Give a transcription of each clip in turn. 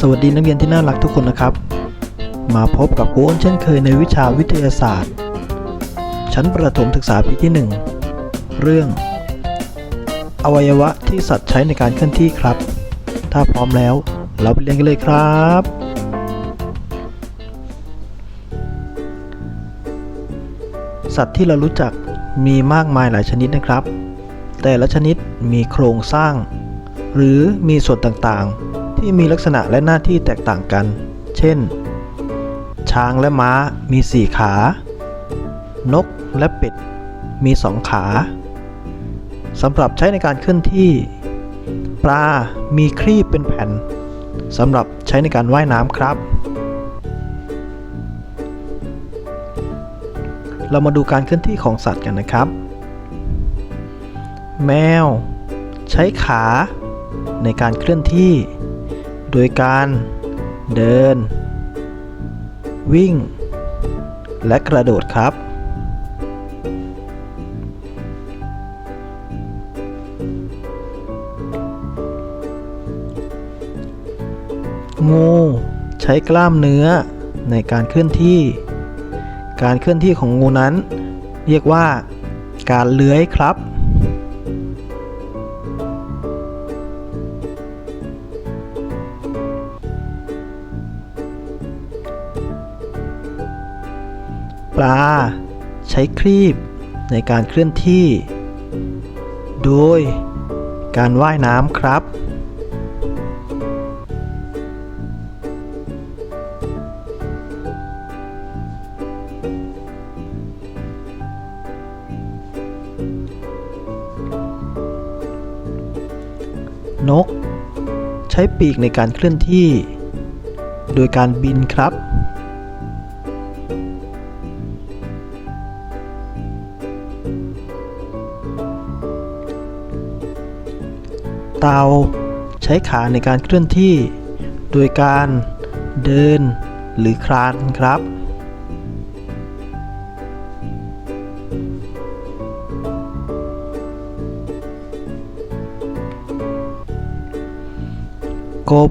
สวัสดีนักเรียนที่น่ารักทุกคนนะครับ มาพบกับครูอ้นเช่นเคยในวิชาวิทยาศาสตร์ ชั้นประถมศึกษาปีที่ 1 เรื่อง อวัยวะที่สัตว์ใช้ในการเคลื่อนที่ครับ ถ้าพร้อมแล้วเราไปเรียนกันเลยครับ สัตว์ที่เรารู้จักมีมากมายหลายชนิดนะครับ แต่ละชนิดมีโครงสร้าง หรือมีส่วนต่างๆ ที่มีลักษณะและหน้าที่แตกต่างกัน เช่น ช้างและม้ามี4ขา นกและเป็ดมี2ขาสำหรับใช้ในการเคลื่อนที่ ปลา มีครีบเป็นแผ่นสำหรับใช้ในการว่ายน้ำครับ เรามาดูการเคลื่อนที่ของสัตว์กันนะครับ แมว ใช้ขาในการเคลื่อนที่ โดยการเดิน วิ่ง และกระโดดครับ งูใช้กล้ามเนื้อในการเคลื่อนที่ การเคลื่อนที่ของงูนั้น เรียกว่าการเลื้อยครับ ปลา ใช้ครีบในการเคลื่อนที่ โดยการว่ายน้ำครับ นก ใช้ปีกในการเคลื่อนที่ โดยการบินครับ เต่าใช้ขาในการเคลื่อนที่ โดยการเดินหรือคลานครับ กบ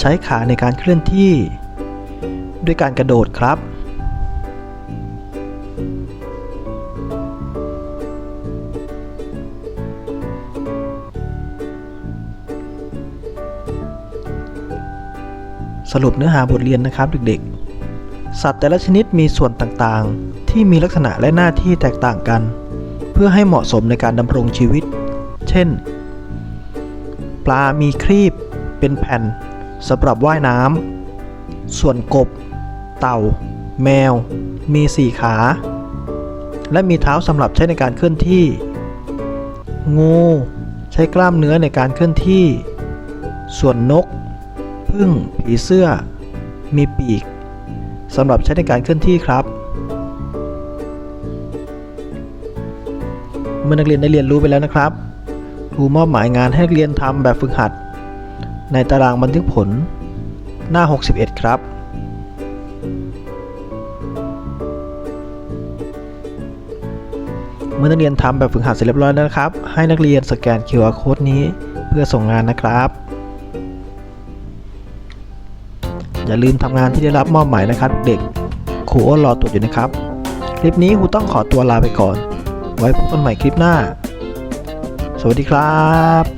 ใช้ขาในการเคลื่อนที่ ด้วยการกระโดดครับ สรุปเนื้อหาบทเรียนนะครับเด็กๆ สัตว์แต่ละชนิดมีส่วนต่างๆ ที่มีลักษณะและหน้าที่แตกต่างกัน เพื่อให้เหมาะสมในการดำรงชีวิต เช่น ปลามีครีบ เป็นแผ่นสำหรับว่ายน้ำ ส่วนกบ เต่า แมว มีสี่ขา และมีเท้าสำหรับใช้ในการเคลื่อนที่ งู ใช้กล้ามเนื้อในการเคลื่อนที่ ส่วนนก พึ่งผีเสื้อ มีปีกสำหรับใช้ในการเคลื่อนที่ครับ เมื่อนักเรียนได้เรียนรู้ไปแล้วนะครับครูมอบหมายงานให้นักเรียนทำแบบฝึกหัด ในตารางบันทึกผลหน้า 61 ครับเมื่อนักเรียนทำแบบฝึกหัดเสร็จเรียบร้อยแล้วนะครับ ให้นักเรียนสแกน QR code นี้เพื่อส่งงานนะครับ อย่าลืมทำงานที่ได้รับมอบหมายนะครับ เด็กครูอ้นรอตรวจอยู่นะครับ คลิปนี้ครูต้องขอตัวลาไปก่อน ไว้พบกันใหม่คลิปหน้า สวัสดีครับ